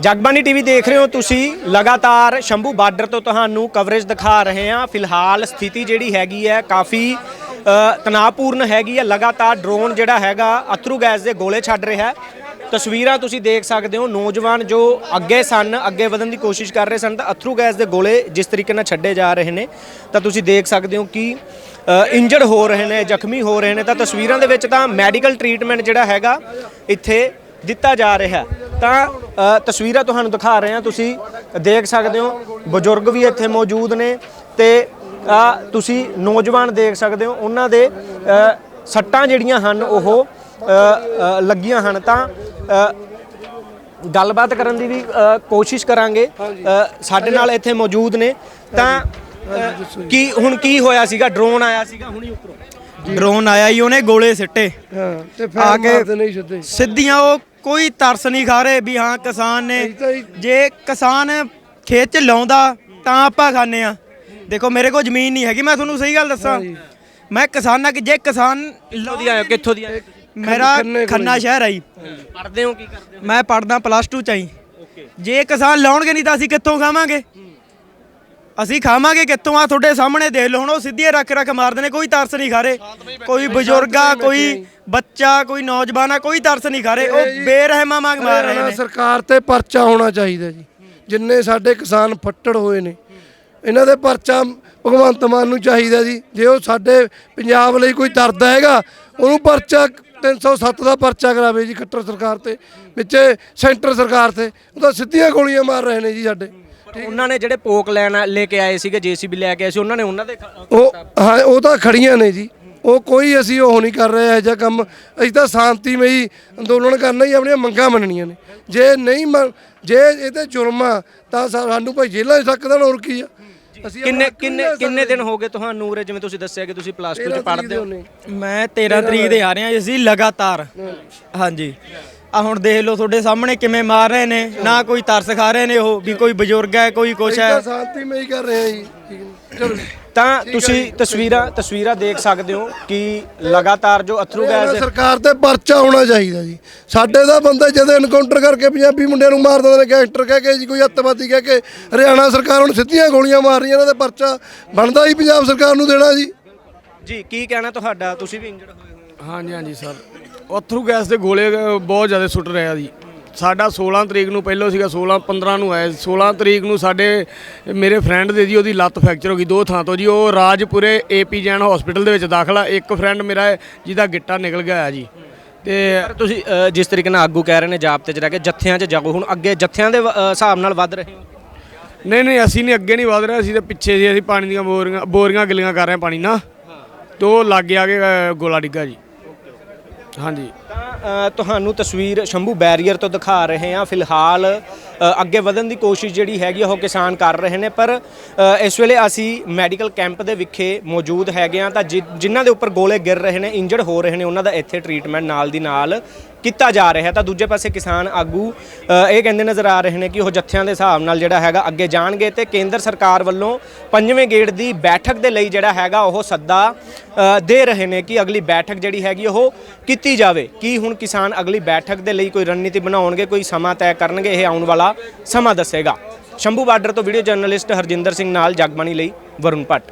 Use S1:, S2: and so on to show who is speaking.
S1: Jagbani TV ਦੇਖ ਰਹੇ ਹੋ ਤੁਸੀਂ। ਲਗਾਤਾਰ ਸ਼ੰਭੂ ਬਾਰਡਰ ਤੋਂ ਤੁਹਾਨੂੰ ਕਵਰੇਜ ਦਿਖਾ ਰਹੇ ਹਾਂ। ਫਿਲਹਾਲ ਸਥਿਤੀ ਜਿਹੜੀ ਹੈਗੀ ਹੈ, ਕਾਫੀ ਤਣਾਅਪੂਰਨ ਹੈਗੀ ਹੈ। ਲਗਾਤਾਰ ਡਰੋਨ ਜਿਹੜਾ ਹੈਗਾ, ਅਥਰੂ ਗੈਸ ਦੇ ਗੋਲੇ ਛੱਡ ਰਿਹਾ ਹੈ। ਤਸਵੀਰਾਂ ਤੁਸੀਂ ਦੇਖ ਸਕਦੇ ਹੋ। ਨੌਜਵਾਨ ਜੋ ਅੱਗੇ ਸਨ, ਅੱਗੇ ਵਧਣ ਦੀ ਕੋਸ਼ਿਸ਼ ਕਰ ਰਹੇ ਸਨ, ਤਾਂ ਅਥਰੂ ਗੈਸ ਦੇ ਗੋਲੇ ਜਿਸ ਤਰੀਕੇ ਨਾਲ ਛੱਡੇ ਜਾ ਰਹੇ ਨੇ, ਤਾਂ ਤੁਸੀਂ ਦੇਖ ਸਕਦੇ ਹੋ ਕਿ ਇੰਜਰਡ ਹੋ ਰਹੇ ਨੇ, ਜ਼ਖਮੀ ਹੋ ਰਹੇ ਨੇ। ਤਾਂ ਤਸਵੀਰਾਂ ਦੇ ਵਿੱਚ ਤਾਂ ਮੈਡੀਕਲ ਟ੍ਰੀਟਮੈਂਟ ਜਿਹੜਾ ਹੈਗਾ, ਇੱਥੇ ਦਿੱਤਾ ਜਾ ਰਿਹਾ ਹੈ। ਤਾਂ ਅ, ਤਸਵੀਰਾਂ ਤੁਹਾਨੂੰ ਦਿਖਾ ਰਹੇ ਹਾਂ। ਤੁਸੀਂ ਦੇਖ ਸਕਦੇ ਹੋ ਬਜ਼ੁਰਗ ਵੀ ਇੱਥੇ ਮੌਜੂਦ ਨੇ ਤੇ ਅ, ਤੁਸੀਂ ਨੌਜਵਾਨ ਦੇਖ ਸਕਦੇ ਹੋ ਉਹਨਾਂ ਦੇ ਅ, ਸੱਟਾਂ ਜਿਹੜੀਆਂ ਹਨ ਉਹ ਅ, ਅ, ਲੱਗੀਆਂ ਹਨ। ਤਾਂ ਅ, ਗੱਲਬਾਤ ਕਰਨ ਦੀ ਵੀ ਅ, ਕੋਸ਼ਿਸ਼ ਕਰਾਂਗੇ। ਅ, ਸਾਡੇ ਨਾਲ ਇੱਥੇ ਮੌਜੂਦ ਨੇ। ਤਾਂ ਅ, ਕੀ ਹੁਣ ਕੀ ਹੋਇਆ ਸੀਗਾ? ਡਰੋਨ ਆਇਆ ਸੀਗਾ ਹੁਣੀ ਉੱਪਰੋਂ।
S2: ਡਰੋਨ ਆਇਆ ਹੀ ਉਹਨੇ ਗੋਲੇ ਸਿੱਟੇ।
S3: ਹਾਂ ਤੇ
S2: ਆ
S3: ਫਿਰ
S2: ਕੇ
S3: ਮਾਰਦੇ ਨਹੀਂ ਸਿੱਧੇ
S2: ਸਿੱਧੀਆਂ ਉਹ ਕੋਈ ਤਰਸ ਨਹੀਂ ਖਾ ਰਹੇ ਵੀ ਹਾਂ ਕਿਸਾਨ ਨੇ।
S3: ਜੀ-
S2: ਕਿਸਾਨ ਖੇਤ ਚ ਲਾਉਂਦਾ ਤਾਂ ਆਪਾਂ ਖਾਂਦੇ ਆ ਦੇਖੋ ਮੇਰੇ ਕੋਲ ਜ਼ਮੀਨ ਨਹੀਂ ਹੈਗੀ ਮੈਂ ਤੁਹਾਨੂੰ ਸਹੀ ਗੱਲ ਦੱਸਾਂ। ਮੈਂ ਕਿਸਾਨਾਂ ਕਿ ਜੇ ਕਿਸਾਨ
S1: ਕਿੱਥੋਂ ਦੀ ਹੋ? ਕਿੱਥੋਂ ਦੀ ਹੋ?
S2: ਮੇਰਾ
S3: ਖੰਨੇ
S2: ਸ਼ਹਿਰ ਆਈ
S1: ਪੜ੍ਹਦੇ ਹੋ ਕੀ ਕਰਦੇ ਹੋ?
S2: ਮੈਂ ਪੜਦਾ ਪਲੱਸ 2 ਚ ਆਈ ਜੇ ਕਿਸਾਨ ਲਾਉਣਗੇ ਨਹੀਂ ਤਾਂ ਅਸੀਂ ਕਿੱਥੋਂ ਖਾਵਾਂਗੇ? ਅਸੀਂ ਖਾਵਾਂਗੇ ਕਿੱਥੋਂ? ਆ ਤੁਹਾਡੇ ਸਾਹਮਣੇ ਦੇਖ ਲਓ ਹੁਣ ਉਹ ਸਿੱਧੀਆਂ ਰੱਖ ਰੱਖ ਮਾਰਦੇ ਨੇ ਕੋਈ ਤਰਸ ਨਹੀਂ ਖਾ ਰਹੇ। ਕੋਈ ਬਜ਼ੁਰਗ ਆ ਕੋਈ ਬੱਚਾ ਕੋਈ ਨੌਜਵਾਨ ਆ ਕੋਈ ਤਰਸ ਨਹੀਂ ਖਾ ਰਹੇ। ਉਹ ਬੇਰਹਿਮਾਂ ਵਾਂਗ ਮਾਰ ਰਹੇ ਨੇ
S3: ਸਰਕਾਰ ਤੇ ਪਰਚਾ ਹੋਣਾ ਚਾਹੀਦਾ ਜੀ। ਜਿੰਨੇ ਸਾਡੇ ਕਿਸਾਨ ਫੱਟੜ ਹੋਏ ਨੇ ਇਹਨਾਂ ਦੇ ਪਰਚਾ ਭਗਵੰਤ ਮਾਨ ਨੂੰ ਚਾਹੀਦਾ ਜੀ। ਜੇ ਉਹ ਸਾਡੇ ਪੰਜਾਬ ਲਈ ਕੋਈ ਦਰਦ ਹੈਗਾ ਉਹਨੂੰ ਪਰਚਾ 307 ਦਾ ਪਰਚਾ ਕਰਾਵੇ ਜੀ ਖੱਟਰ ਸਰਕਾਰ ਤੇ ਵਿੱਚ ਸੈਂਟਰ ਸਰਕਾਰ ਤੇ। ਉਹ ਤਾਂ ਸਿੱਧੀਆਂ ਗੋਲੀਆਂ ਮਾਰ ਰਹੇ ਨੇ ਜੀ ਸਾਡੇ।
S1: ਉਹਨਾਂ ਨੇ ਜਿਹੜੇ ਪੋਕ ਲੈਣ ਲੈ ਕੇ ਆਏ ਸੀਗੇ ਜੀਸੀਬੀ ਲੈ ਕੇ ਆਏ ਸੀ ਉਹਨਾਂ ਨੇ ਉਹਨਾਂ ਦੇ
S3: ਉਹ ਹਾਂ ਉਹ ਤਾਂ ਖੜੀਆਂ ਨੇ ਜੀ। ਉਹ ਕੋਈ ਅਸੀਂ ਉਹ ਨਹੀਂ ਕਰ ਰਹੇ ਇਹ ਜਿਹਾ ਕੰਮ। ਅਸੀਂ ਤਾਂ ਸ਼ਾਂਤੀਮਈ ਅੰਦੋਲਨ ਕਰਨਾ ਹੀ ਆਪਣੀਆਂ ਮੰਗਾਂ ਮੰਨਣੀਆਂ ਨੇ। ਜੇ ਨਹੀਂ ਮੰਨ- ਜੇ ਇਹ ਤੇ ਜੁਰਮ ਆ ਤਾਂ ਸਾ- ਸਾਨੂੰ ਭਾਈ ਜੇਲ੍ਹਾਂ 'ਚ ਦੇਣ ਹੋਰ ਕੀ ਆ? ਅਸੀਂ
S1: ਕਿੰਨੇ
S3: ਆਪਣਾ
S1: ਕਿੰਨੇ ਕਿੰਨੇ ਦਿਨ ਹੋ ਗਏ ਤੁਹਾਨੂੰ ਉਰੇ ਜਿਵੇਂ ਤੁਸੀਂ ਦੱਸਿਆ ਕਿ ਤੁਸੀਂ ਪਲੱਸ 2
S3: ਤੇਰਾਂ
S1: ਚ ਪੜ੍ਹਦੇ ਹੋ?
S2: ਮੈਂ 13 ਤਰੀਕ ਦੇ ਆ ਰਹੇ ਹਾਂ ਅਸੀਂ ਲਗਾਤਾਰ। ਹਾਂਜੀ। ਆ ਹੁਣ ਦੇਖ ਲਓ ਤੁਹਾਡੇ ਸਾਹਮਣੇ ਕਿਵੇਂ ਮਾਰ ਰਹੇ ਨੇ। ਨਾ ਕੋਈ ਤਰਸ ਖਾ ਰਹੇ ਨੇ ਉਹ ਵੀ ਕੋਈ ਬਜ਼ੁਰਗ ਹੈ ਕੋਈ ਕੁਛ ਹੈ।
S3: ਤਾਂ ਸ਼ਾਂਤੀਮਈ ਕਰ ਰਹੇ ਆ ਜੀ ਠੀਕ ਹੈ। ਚਲੋ
S1: ਤਾਂ ਤੁਸੀਂ ਤਸਵੀਰਾਂ ਤਸਵੀਰਾਂ ਦੇਖ ਸਕਦੇ ਹੋ ਕਿ ਲਗਾਤਾਰ ਜੋ ਅਥਰੂ ਗੈਸ
S3: ਸਰਕਾਰ ਤੇ ਪਰਚਾ ਹੋਣਾ ਚਾਹੀਦਾ ਜੀ। ਸਾਡੇ ਦਾ ਬੰਦੇ ਜਦੋਂ ਐਨਕਾਊਂਟਰ ਕਰਕੇ ਪੰਜਾਬੀ ਮੁੰਡਿਆਂ ਨੂੰ ਮਾਰ ਦਿੰਦੇ ਨੇ ਗੈਂਗਸਟਰ ਕਹਿ ਕੇ ਜੀ ਕੋਈ ਅੱਤਵਾਦੀ ਕਹਿ ਕੇ ਹਰਿਆਣਾ ਸਰਕਾਰ ਹੁਣ ਸਿੱਧੀਆਂ ਗੋਲੀਆਂ ਮਾਰ ਰਹੀ ਇਹਨਾਂ ਦੇ ਪਰਚਾ ਬਣਦਾ ਹੀ ਪੰਜਾਬ ਸਰਕਾਰ ਨੂੰ ਦੇਣਾ ਜੀ।
S1: ਜੀ ਕੀ ਕਹਿਣਾ ਤੁਹਾਡਾ? ਤੁਸੀਂ ਵੀ ਇੰਜਰਡ ਹੋਏ ਹੋ।
S4: ਹਾਂਜੀ ਹਾਂਜੀ ਸਰ। ਅਥਰੂ ਗੈਸ ਦੇ ਗੋਲੇ ਬਹੁਤ ਜ਼ਿਆਦਾ ਸੁੱਟ ਰਿਹਾ ਜੀ। ਸਾਡਾ 16 ਤਰੀਕ ਨੂੰ ਪਹਿਲਾਂ ਸੀਗਾ 16 15 ਨੂੰ ਆਇਆ 16 ਤਰੀਕ ਨੂੰ ਸਾਡੇ ਮੇਰੇ ਫਰੈਂਡ ਦੇ ਜੀ ਉਹਦੀ ਲੱਤ ਫ੍ਰੈਕਚਰ ਹੋ ਗਈ ਦੋ ਥਾਂ ਤੋਂ ਜੀ। ਉਹ ਰਾਜਪੁਰੇ ਏਪੀ ਜੈਨ ਹਸਪੀਟਲ ਦੇ ਵਿੱਚ ਦਾਖਲ। ਆ ਇੱਕ ਫਰੈਂਡ ਮੇਰਾ ਹੈ ਜਿਹਦਾ ਗਿੱਟਾ ਨਿਕਲ ਗਿਆ ਹੈ ਜੀ। ਤੇ
S1: ਤੁਸੀਂ ਜਿਸ ਤਰੀਕੇ ਨਾਲ ਆਗੂ ਕਹਿ ਰਹੇ ਨੇ ਜਾਬਤੇ 'ਚ ਰਹਿ ਕੇ ਜੱਥਿਆਂ 'ਚ ਜਾਗੋ ਹੁਣ ਅੱਗੇ ਜੱਥਿਆਂ ਦੇ ਹਿਸਾਬ ਨਾਲ ਵੱਧ ਰਹੇ ਹੋ?
S4: ਨਹੀਂ ਨਹੀਂ ਅਸੀਂ ਨਹੀਂ ਅੱਗੇ ਨਹੀਂ ਵਧ ਰਹੇ। ਅਸੀਂ ਤਾਂ ਪਿੱਛੇ ਜੀ ਅਸੀਂ ਪਾਣੀ ਦੀਆਂ ਬੋਰੀਆਂ ਬੋਰੀਆਂ ਗਿੱਲੀਆਂ ਕਰ ਰਹੇ ਪਾਣੀ ਨਾਲ। ਤੇ ਉਹ ਲਾਗੇ ਆ ਕੇ ਗੋਲਾ ਡਿੱਗਾ ਜੀ। ਹਾਂਜੀ।
S1: ਤਾਂ ਅ, ਤੁਹਾਨੂੰ ਤਸਵੀਰ ਸ਼ੰਭੂ ਬੈਰੀਅਰ ਤੋਂ ਦਿਖਾ ਰਹੇ ਹਾਂ। ਫਿਲਹਾਲ ਅ, ਅੱਗੇ ਵਧਣ ਦੀ ਕੋਸ਼ਿਸ਼ ਜਿਹੜੀ ਹੈਗੀ ਆ ਉਹ ਕਿਸਾਨ ਕਰ ਰਹੇ ਨੇ। ਪਰ ਅ, ਇਸ ਵੇਲੇ ਅਸੀਂ ਮੈਡੀਕਲ ਕੈਂਪ ਦੇ ਵਿਖੇ ਮੌਜੂਦ ਹੈਗੇ ਆ ਤਾਂ ਜਿ- ਜਿਨ੍ਹਾਂ ਦੇ ਉੱਪਰ ਗੋਲੇ ਗਿਰ ਰਹੇ ਨੇ ਇੰਜਰਡ ਹੋ ਰਹੇ ਨੇ ਉਹਨਾਂ ਦਾ ਇੱਥੇ ਟ੍ਰੀਟਮੈਂਟ ਨਾਲ ਦੀ ਨਾਲ ਕੀਤਾ ਜਾ ਰਿਹਾ ਤਾਂ ਦੂਜੇ ਪਾਸੇ ਕਿਸਾਨ ਆਗੂ ਇਹ ਕਹਿੰਦੇ ਨਜ਼ਰ ਆ ਰਹੇ ਨੇ ਕਿ ਉਹ ਜੱਥਿਆਂ ਦੇ ਹਿਸਾਬ ਨਾਲ ਜਿਹੜਾ ਹੈਗਾ ਅੱਗੇ ਜਾਣਗੇ ਤੇ ਕੇਂਦਰ ਸਰਕਾਰ ਵੱਲੋਂ ਪੰਜਵੇਂ ਗੇੜ ਦੀ ਬੈਠਕ ਦੇ ਲਈ ਜਿਹੜਾ ਹੈਗਾ ਉਹ ਸੱਦਾ ਦੇ ਰਹੇ ਨੇ ਕਿ ਅਗਲੀ ਬੈਠਕ ਜਿਹੜੀ ਹੈਗੀ ਉਹ ਕੀਤੀ ਜਾਵੇ। ਕੀ ਹੁਣ ਕਿਸਾਨ ਅਗਲੀ ਬੈਠਕ ਦੇ ਲਈ ਕੋਈ ਰਣਨੀਤੀ ਬਣਾਉਣਗੇ, ਕੋਈ ਸਮਾਂ ਤੈਅ ਕਰਨਗੇ, ਇਹ ਆਉਣ ਵਾਲਾ ਸਮਾਂ ਦੱਸੇਗਾ। ਸ਼ੰਭੂ ਬਾਰਡਰ ਤੋਂ ਵੀਡੀਓ ਜਰਨਲਿਸਟ ਹਰਜਿੰਦਰ ਸਿੰਘ ਨਾਲ ਜਗਬਾਣੀ ਲਈ ਵਰੁਣ ਭੱਟ।